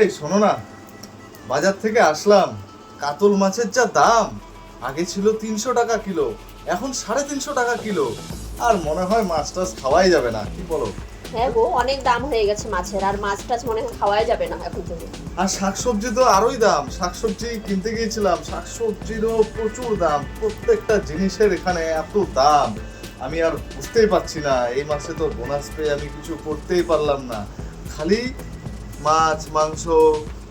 এই শোনো না। বাজার থেকে আসলাম। কাতল মাছের যা দাম আগে ছিল তিনশো টাকা কিলো এখন সাড়ে তিনশো টাকা কিলো। আর মনে হয় মাছ টাছ খাওয়াই যাবে না কি বলো? হ্যাঁ গো অনেক দাম হয়ে গেছে মাছের আর মাছ টাছ মনে হয় খাওয়াই যাবে না এখন থেকে। আর শাকসবজি তো আরোই দাম শাকসবজি কিনতে গিয়েছিলাম শাকসবজিরও প্রচুর দাম প্রত্যেকটা জিনিসের এখানে এত দাম। আমি আর বুঝতেই পারছি না এই মাসে তো বোনাস পেয়ে আমি কিছু করতেই পারলাম না। খালি মাছ মাংস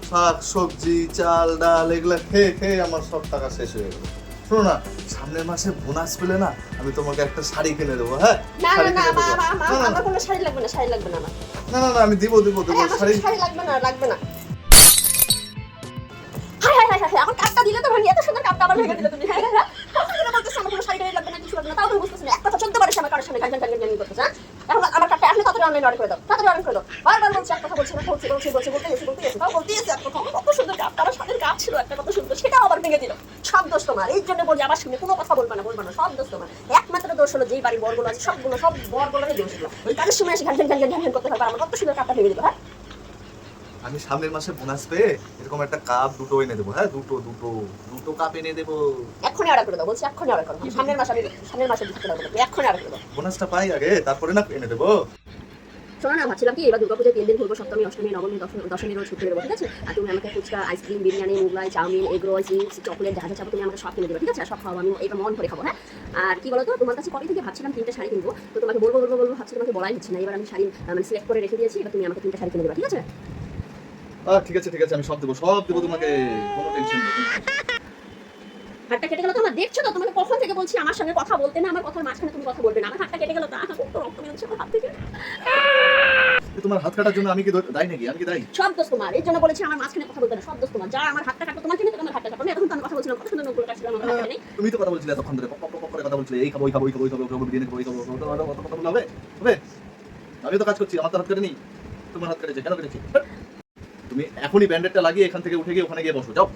শাক সবজি চাল ডাল এগুলো খেয়ে খেয়ে আমার সব টাকা শেষ হয়ে গেল। শোনো না সামনের মাসে বোনাস পেলে না আমি তোমাকে একটা শাড়ি কিনে দেবো হ্যাঁ? না না না আমার- না, না, আমার কোনো শাড়ি লাগবে না শাড়ি লাগবে না না না না আমি দিব দিব দেবো শাড়ি। শাড়ি লাগবে না লাগবে না। এখন কাপটা দিলে তো ভাঙি এত সুন্দর কাপটা আবার ভেঙে দিলে তুমি হ্যাঁ হ্যাঁ হ্যাঁ। বলতেছ আমার কোনো শাড়ি লাগবে না কিছু লাগবে না তাও তুমি বুঝতেছ না। একটা কথা চলতে পারিস আমার কারোর সামনে গার্জেন টার্জেন জানি করতেছ হ্যাঁ এখন আমার কাপটা আসলে তাড়াতাড়ি অনলাইন অর্ডার করে দাও তাড়াতাড়ি অর্ডার করে দাও। বারবার বলছি কথা বলছি না বলছি বলছি বলছি বলতে গেছি বলতে গেছি। তাও বলতে গেছি একটা কথা। কত সুন্দর কাপ তার শাড়ির কাপ ছিল একটা কত সুন্দর সেটাও আবার ভেঙে দিল। সব দোষ তোমার। এই জন্য বলি আমার সামনে কোনো কথা বলবে না বলবে না সব দোষ তোমার। একমাত্র দোষ হলো যেই বাড়ির বরগুলো আছে সবগুলো সব বরগুলোরই দোষ হলো। ওই কারোর সময় এসে ঘ্যান ঘ্যান ঘ্যান ঘ্যান করতে থাকবে আমার কত সুন্দর কাপটা ভেঙে দিল হ্যাঁ? আমি সামনের মাসে বোনাস পেয়ে এরকম একটা কাপ দুটো এনে দেবো হ্যাঁ? দুটো দুটো দুটো কাপ এনে দেবো। এক্ষুনি অর্ডার করে দাও বলছি এক্ষুনি অর্ডার করো সামনের মাসে আমি সামনের মাসে দিতে পারব এক্ষুনি অর্ডার করে দাও। বোনাসটা পাই আগে তারপরে না এনে দেবো। শোনো না ভাবছিলাম কি এবার দুর্গাপূজায় তিন দিন ঘুরবো সপ্তমী অষ্টমী নবমী দশমী রোজ ছুটি দেবো ঠিক আছে? আর তুমি আমাকে fuchka ice cream biryani Mughlai chow mein egg roll chips chocolate যা যা তুমি আমাকে সব কিনে দেবে ঠিক আছে? আর সব খাওয়াবো আমি এটা মন করে খাব হ্যাঁ? আর কি বলতো তোমার কাছে কবে থেকে ভাবছিলাম তিনটা শাড়ি কিনবো? তো তোমাকে বলব বলব বলব ভাবছি তোমাকে বলাই হচ্ছে না। এবার আমি শাড়ি মানে সিলেক্ট করে রেখে দিয়েছি এবার তুমি আমাকে তিনটা শাড়ি কিনে দেবে ঠিক আছে? ঠিক আছে ঠিক আছে আমি সব দেবো সব দেবো তোমাকে কোনো টেনশন নেই। হাতটা কেটে গেল তো আমার দেখছ তো? তোমাকে কখন থেকে বলছি আমার সঙ্গে কথা বলতে না আমার কথার মাঝখানে তুমি কথা বলবে না। আমার হাতটা কেটে গেল তো কত রক্ত বেরোচ্ছে আমার হাত থেকে তোমার হাত কাটার জন্য আমি কি দায়ী নাকি? আমি কি দায়ী? সব দোষ তোমার। এই জন্য বলেছি আমার মাঝখানে কথা বলতে না সব দোষ তোমার। যা আমার হাতটা কাটো তোমার জন্য তো আমার হাতটা কাটো না এখন তো কথা বলছিলাম কত সুন্দর নকুল কাটছিলাম আমার হাতটা নেই তুমি তো কথা বলছিলে এতক্ষণ ধরে পক পক পক করে কথা বলছিলে। এই খাব ওই খাব ওই খাব ওই খাব খাব বিরিয়ানি খাব ওই খাব অত কথা বললে হবে? হবে? আমি তো কাজ করছি আমার তো হাত কেটে নেই তোমার হাত কেটেছে কেন কেটেছি? তুমি এখনই ব্যান্ডেডটা লাগিয়ে এখান থেকে উঠে গিয়ে ওখানে গিয়ে বসো যাও।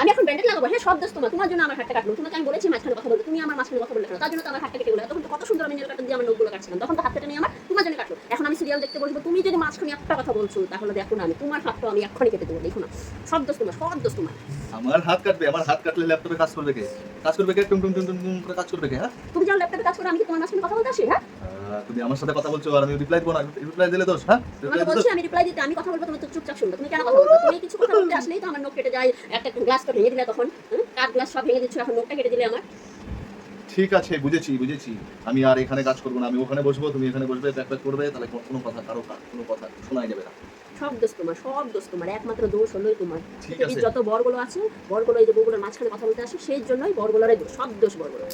আমি এখন ব্যান্ডেড লাগাবো হ্যাঁ সব দোষ তোমার। তোমার জন্য আমার হাতটা কাটলো। তোমাকে আমি বলেছি মাঝখানে কথা বলতে তুমি আমার মাঝখানে কথা বললে কেন তার জন্য তো আমার হাতটা কেটে গেলো। তখন তো কত সুন্দর আমি নেল কাটা দিয়ে আমার নখগুলো কাটছিলাম তখন তো হাত কেটে নিয়ে আমার তোমার জন্য কাটলো এখন আমি সিরিয়াল দেখতে বসবো তুমি যদি মাঝখানে একটা কথা বলছো তাহলে দেখো না আমি তোমার হাতটা আমি এক্ষুনি কেটে দেবো দেখো না। সব দোষ তোমার সব দোষ তোমার। আমার হাত কাটবে আমার হাত কাটলে ল্যাপটপে কাজ করবে কে? কাজ করবে কে? টুম টুম টুম টুম করে কাজ করবে কে হ্যাঁ? তুমি যখন ল্যাপটপে কাজ করো আমি কি তোমার মাঝখানে কথা বলতে আসি হ্যাঁ? তুমি আমার সাথে কথা বলছো আর আমি রিপ্লাই দেবো না রিপ্লাই দিলে দোষ হ্যাঁ? দিলে বলছি আমি রিপ্লাই দিতে আমি কথা বলব তুমি তো চুপচাপ শুনবে তুমি কেন কথা বলবে তুমি কিছু কথা বলতে আসলেই তো আমার নখ কেটে যায় একটা গ্লাস তো ভেঙে দিলে তখন? কাঠ গ্লাস সব ভেঙে দিচ্ছ এখন নখটা কেটে দিলে আমার। ঠিক আছে বুঝেছি বুঝেছি। আমি আর এখানে কাজ করব না আমি ওখানে বসবো তুমি এখানে বসবে প্যাক প্যাক করবে তাহলে কোনো কথা কারও কোনো কথা শোনাই যাবে না। সব দোষ তোমার সব দোষ তোমার একমাত্র দোষ হলোই তোমার। পৃথিবীর। যত বরগুলো আছে বরগুলো এই যে বউগুলোর মাঝখানে কথা বলতে আসে সেই জন্যই বরগুলোর দোষ সব দোষ বরগুলো